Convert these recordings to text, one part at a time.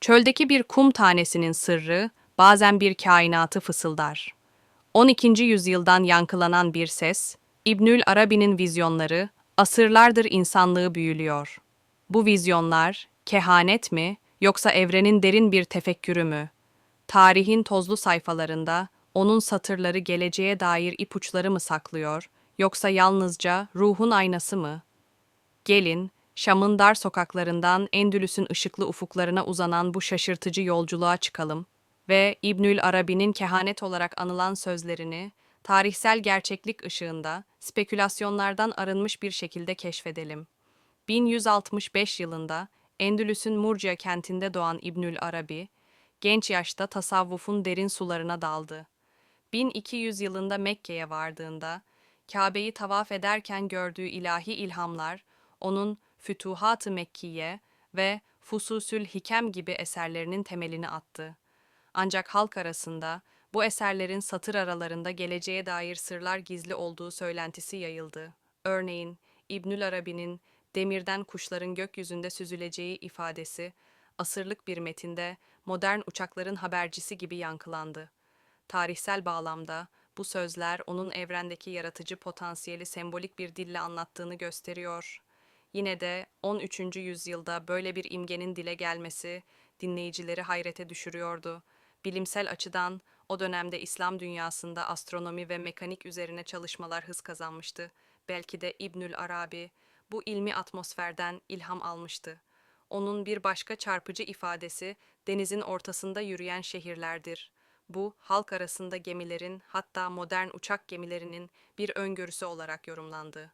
Çöldeki bir kum tanesinin sırrı bazen bir kainatı fısıldar. 12. yüzyıldan yankılanan bir ses, İbnül Arabi'nin vizyonları asırlardır insanlığı büyülüyor. Bu vizyonlar kehanet mi yoksa evrenin derin bir tefekkürü mü? Tarihin tozlu sayfalarında onun satırları geleceğe dair ipuçları mı saklıyor yoksa yalnızca ruhun aynası mı? Gelin, Şam'ın dar sokaklarından Endülüs'ün ışıklı ufuklarına uzanan bu şaşırtıcı yolculuğa çıkalım ve İbnül Arabi'nin kehanet olarak anılan sözlerini tarihsel gerçeklik ışığında spekülasyonlardan arınmış bir şekilde keşfedelim. 1165 yılında Endülüs'ün Murcia kentinde doğan İbnül Arabi, genç yaşta tasavvufun derin sularına daldı. 1200 yılında Mekke'ye vardığında, Kabe'yi tavaf ederken gördüğü ilahi ilhamlar, onun Fütuhat-ı Mekkiye ve Fususül Hikem gibi eserlerinin temelini attı. Ancak halk arasında bu eserlerin satır aralarında geleceğe dair sırlar gizli olduğu söylentisi yayıldı. Örneğin İbnül Arabi'nin demirden kuşların gökyüzünde süzüleceği ifadesi asırlık bir metinde modern uçakların habercisi gibi yankılandı. Tarihsel bağlamda bu sözler onun evrendeki yaratıcı potansiyeli sembolik bir dille anlattığını gösteriyor. Yine de 13. yüzyılda böyle bir imgenin dile gelmesi dinleyicileri hayrete düşürüyordu. Bilimsel açıdan o dönemde İslam dünyasında astronomi ve mekanik üzerine çalışmalar hız kazanmıştı. Belki de İbnül Arabi bu ilmi atmosferden ilham almıştı. Onun bir başka çarpıcı ifadesi denizin ortasında yürüyen şehirlerdir. Bu halk arasında gemilerin hatta modern uçak gemilerinin bir öngörüsü olarak yorumlandı.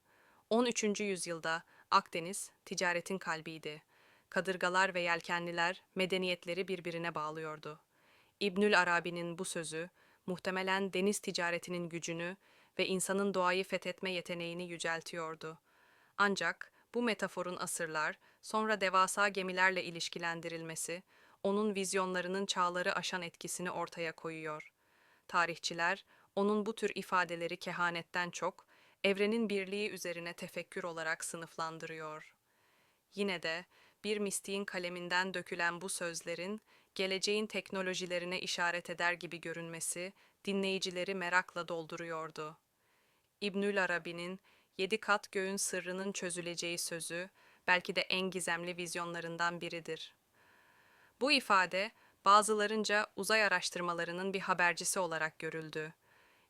13. yüzyılda Akdeniz ticaretin kalbiydi. Kadırgalar ve yelkenliler medeniyetleri birbirine bağlıyordu. İbnül Arabi'nin bu sözü muhtemelen deniz ticaretinin gücünü ve insanın doğayı fethetme yeteneğini yüceltiyordu. Ancak bu metaforun asırlar, sonra devasa gemilerle ilişkilendirilmesi, onun vizyonlarının çağları aşan etkisini ortaya koyuyor. Tarihçiler, onun bu tür ifadeleri kehanetten çok, evrenin birliği üzerine tefekkür olarak sınıflandırıyor. Yine de bir mistiğin kaleminden dökülen bu sözlerin geleceğin teknolojilerine işaret eder gibi görünmesi dinleyicileri merakla dolduruyordu. İbnül Arabi'nin yedi kat göğün sırrının çözüleceği sözü belki de en gizemli vizyonlarından biridir. Bu ifade bazılarınca uzay araştırmalarının bir habercisi olarak görüldü.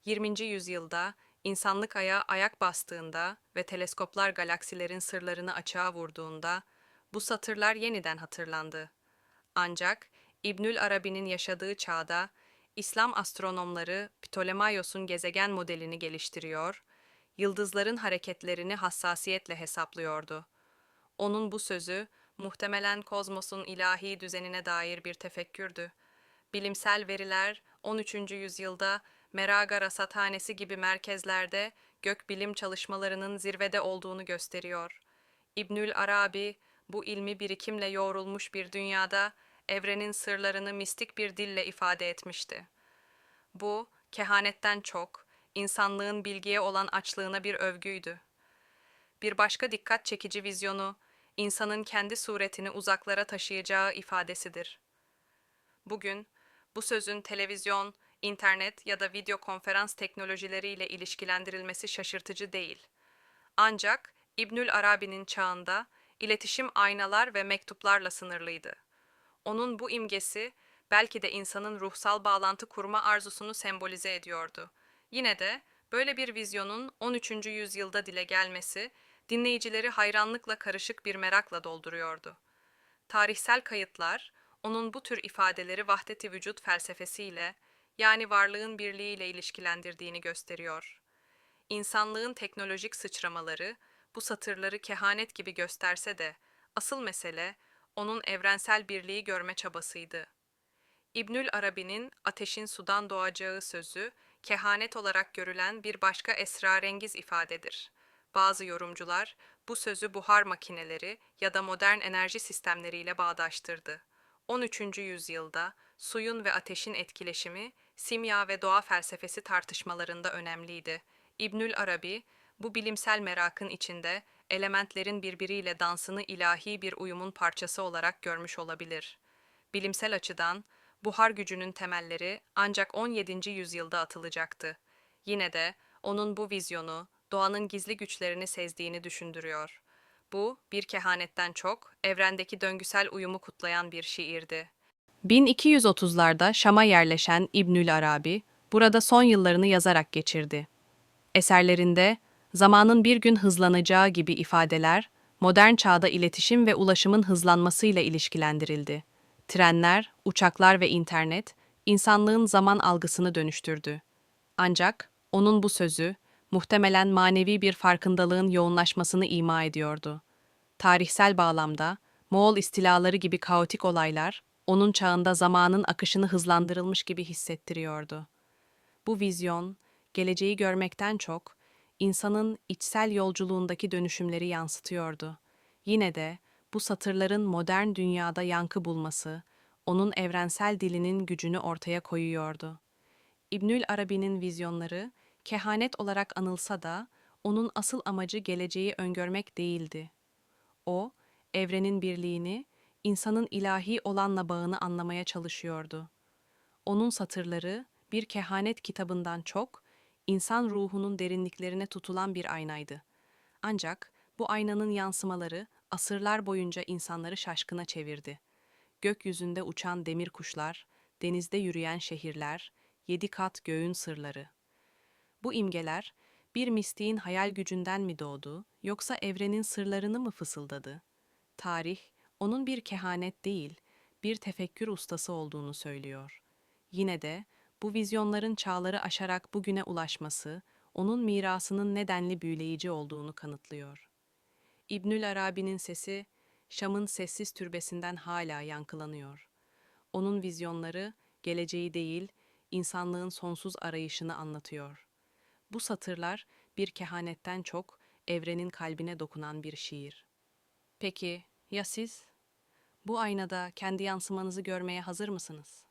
20. yüzyılda insanlık aya ayak bastığında ve teleskoplar galaksilerin sırlarını açığa vurduğunda bu satırlar yeniden hatırlandı. Ancak İbnül Arabi'nin yaşadığı çağda İslam astronomları Ptolemaios'un gezegen modelini geliştiriyor, yıldızların hareketlerini hassasiyetle hesaplıyordu. Onun bu sözü muhtemelen kozmosun ilahi düzenine dair bir tefekkürdü. Bilimsel veriler 13. yüzyılda Meraga Rasathanesi gibi merkezlerde gökbilim çalışmalarının zirvede olduğunu gösteriyor. İbnül Arabi bu ilmi birikimle yoğrulmuş bir dünyada evrenin sırlarını mistik bir dille ifade etmişti. Bu kehanetten çok insanlığın bilgiye olan açlığına bir övgüydü. Bir başka dikkat çekici vizyonu insanın kendi suretini uzaklara taşıyacağı ifadesidir. Bugün bu sözün televizyon, internet ya da video konferans teknolojileriyle ilişkilendirilmesi şaşırtıcı değil. Ancak İbnül Arabi'nin çağında iletişim aynalar ve mektuplarla sınırlıydı. Onun bu imgesi belki de insanın ruhsal bağlantı kurma arzusunu sembolize ediyordu. Yine de böyle bir vizyonun 13. yüzyılda dile gelmesi dinleyicileri hayranlıkla karışık bir merakla dolduruyordu. Tarihsel kayıtlar onun bu tür ifadeleri vahdeti vücut felsefesiyle yani varlığın birliğiyle ilişkilendirdiğini gösteriyor. İnsanlığın teknolojik sıçramaları bu satırları kehanet gibi gösterse de asıl mesele onun evrensel birliği görme çabasıydı. İbnül Arabi'nin ateşin sudan doğacağı sözü kehanet olarak görülen bir başka esrarengiz ifadedir. Bazı yorumcular bu sözü buhar makineleri ya da modern enerji sistemleriyle bağdaştırdı. 13. yüzyılda suyun ve ateşin etkileşimi simya ve doğa felsefesi tartışmalarında önemliydi. İbnül Arabi bu bilimsel merakın içinde elementlerin birbiriyle dansını ilahi bir uyumun parçası olarak görmüş olabilir. Bilimsel açıdan buhar gücünün temelleri ancak 17. yüzyılda atılacaktı. Yine de onun bu vizyonu doğanın gizli güçlerini sezdiğini düşündürüyor. Bu bir kehanetten çok evrendeki döngüsel uyumu kutlayan bir şiirdi. 1230'larda Şam'a yerleşen İbnül Arabi burada son yıllarını yazarak geçirdi. Eserlerinde zamanın bir gün hızlanacağı gibi ifadeler modern çağda iletişim ve ulaşımın hızlanmasıyla ilişkilendirildi. Trenler, uçaklar ve internet insanlığın zaman algısını dönüştürdü. Ancak onun bu sözü muhtemelen manevi bir farkındalığın yoğunlaşmasını ima ediyordu. Tarihsel bağlamda Moğol istilaları gibi kaotik olaylar onun çağında zamanın akışını hızlandırılmış gibi hissettiriyordu. Bu vizyon, geleceği görmekten çok, insanın içsel yolculuğundaki dönüşümleri yansıtıyordu. Yine de bu satırların modern dünyada yankı bulması, onun evrensel dilinin gücünü ortaya koyuyordu. İbnül Arabi'nin vizyonları, kehanet olarak anılsa da, onun asıl amacı geleceği öngörmek değildi. O, evrenin birliğini, insanın ilahi olanla bağını anlamaya çalışıyordu. Onun satırları bir kehanet kitabından çok, insan ruhunun derinliklerine tutulan bir aynaydı. Ancak bu aynanın yansımaları asırlar boyunca insanları şaşkına çevirdi. Gökyüzünde uçan demir kuşlar, denizde yürüyen şehirler, yedi kat göğün sırları. Bu imgeler bir mistiğin hayal gücünden mi doğdu, yoksa evrenin sırlarını mı fısıldadı? Tarih, onun bir kehanet değil, bir tefekkür ustası olduğunu söylüyor. Yine de bu vizyonların çağları aşarak bugüne ulaşması, onun mirasının nedenli büyüleyici olduğunu kanıtlıyor. İbnül Arabi'nin sesi, Şam'ın sessiz türbesinden hala yankılanıyor. Onun vizyonları, geleceği değil, insanlığın sonsuz arayışını anlatıyor. Bu satırlar, bir kehanetten çok, evrenin kalbine dokunan bir şiir. Peki, ya siz? Bu aynada kendi yansımanızı görmeye hazır mısınız?